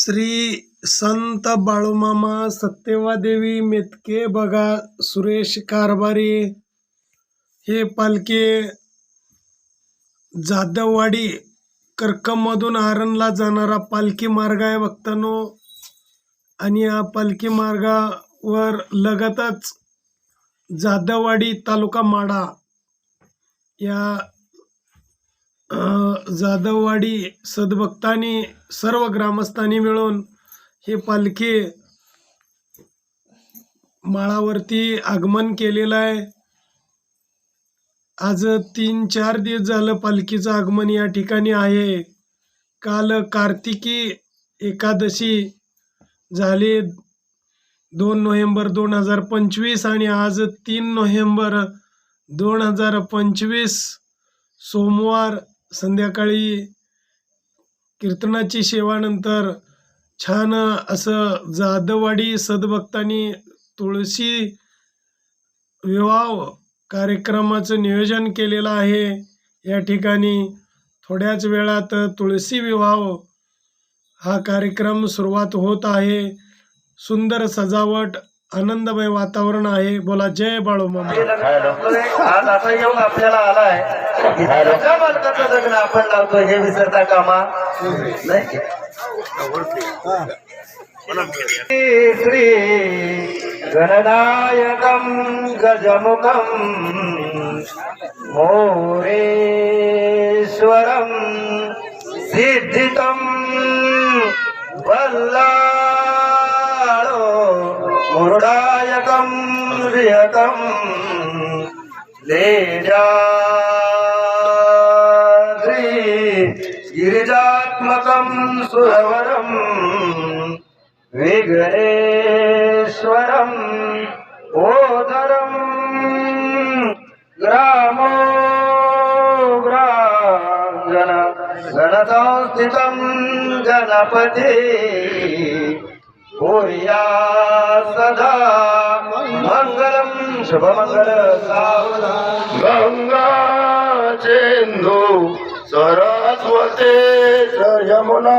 श्री संत बाळूमामा सत्यवादेवी मेतके बघा सुरेश कारभारी हे पालखी जाधववाडी कर्कममधून आरणला जाणारा पालखी मार्ग आहे भक्तांनो आणि या पालखी मार्गावर लगतच जाधववाडी तालुका माडा या जाधववाडी सद्भक्तांनी सर्व ग्रामस्थांनी मिळून हे पालखी माळावरती आगमन केलेलं आहे. आज तीन चार दिवस झालं पालखीचं आगमन या ठिकाणी आहे. काल कार्तिकी एकादशी झाली. दोन नोव्हेंबर दोन हजार पंचवीस आणि आज तीन नोव्हेंबर दोन हजार पंचवीस सोमवार संध्याकाळी कीर्तनाची सेवानंतर छान असं जादवाडी सद्भक्तांनी तुळशी विवाह कार्यक्रमाचं नियोजन केलेलं आहे. या ठिकाणी थोड्याच वेळात तुळशी विवाह हा कार्यक्रम सुरुवात होत आहे. सुंदर सजावट आनंदमय वातावरण आहे. बोला जय बाळूमामा आज असा योग आपल्याला आलाय. की एका मालकाचं लग्न आपण लावतो हे विसरता कामा. नाही श्री गणनायकम गजमुखम मोरेश्वरम सिद्धितम बल्लाळो మూడాయకం వియకం లేజాద్రి గిరిజాత్మకం సురవరం విఘ్నేశ్వరం ఓదరం. గ్రామో గ్రాంగణ గణసంస్థితం గణపతి. शुभमंगल गंगा चेंदू सरस्वते यमुना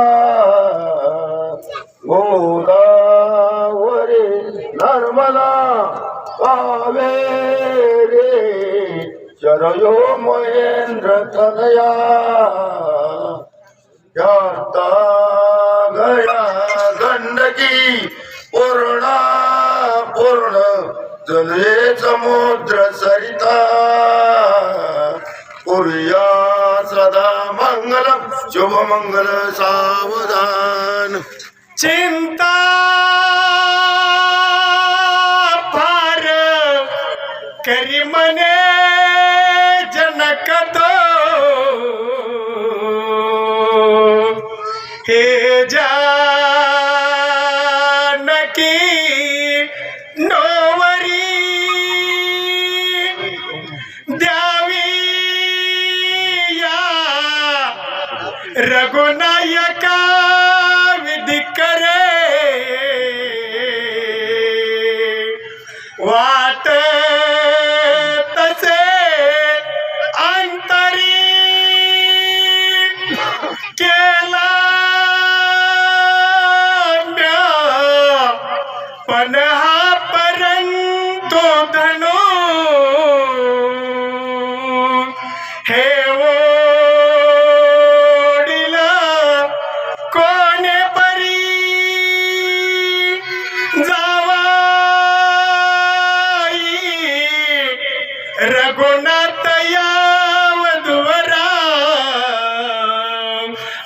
गोदावरी नर्मदा कावेरी चरयो महेंद्र तनया जाता गया गंडकी पूर्णा जले समुद्र सरिता. पुर्या सदा मंगलम शुभ मंगल सावधान. चिंता फार करी मने जनक तो. हे रघुनायका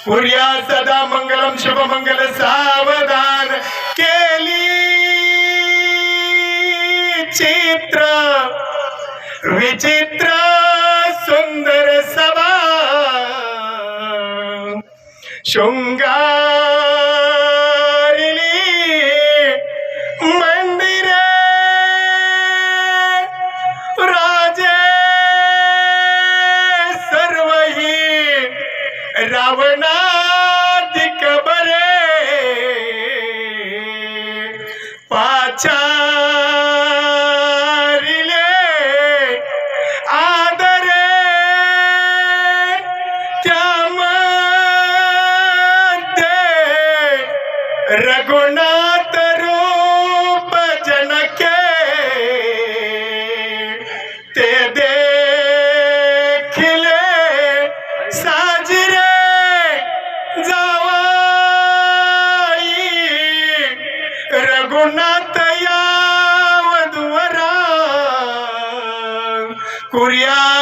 पुर्या सदा मंगलम शुभ मंगल सावधान केली. चित्र विचित्र सुंदर सभा. शुंग time. Curiar!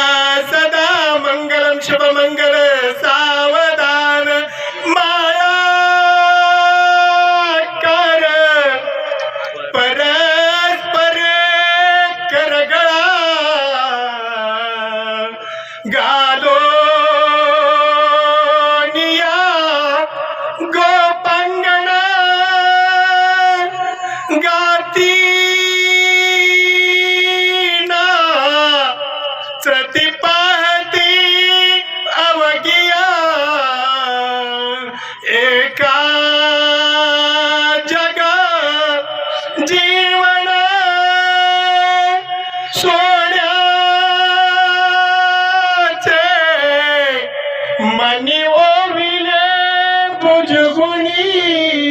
सोड्याचे मनी ओविले बुजगुणी गोऱ्या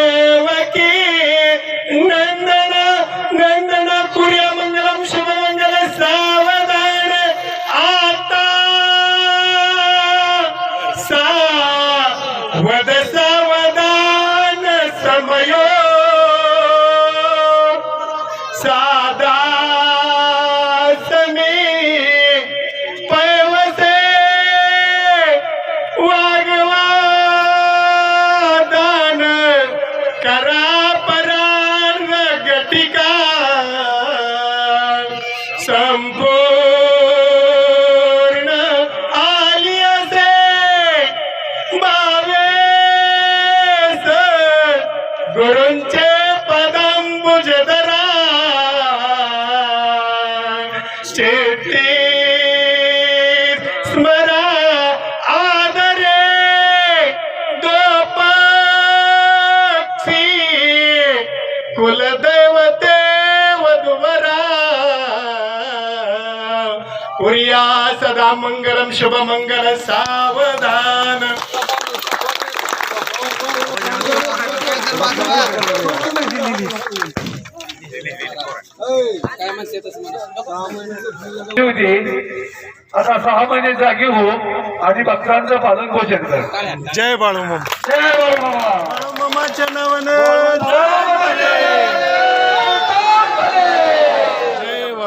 पुर्या सदा मंगलम शुभमंगल सावधान। होती आता सहा महिने जागी हो आणि भक्तांचं पालन पोषण कर. जय बाळू जय बाळूमामा. मामाच्या नावानं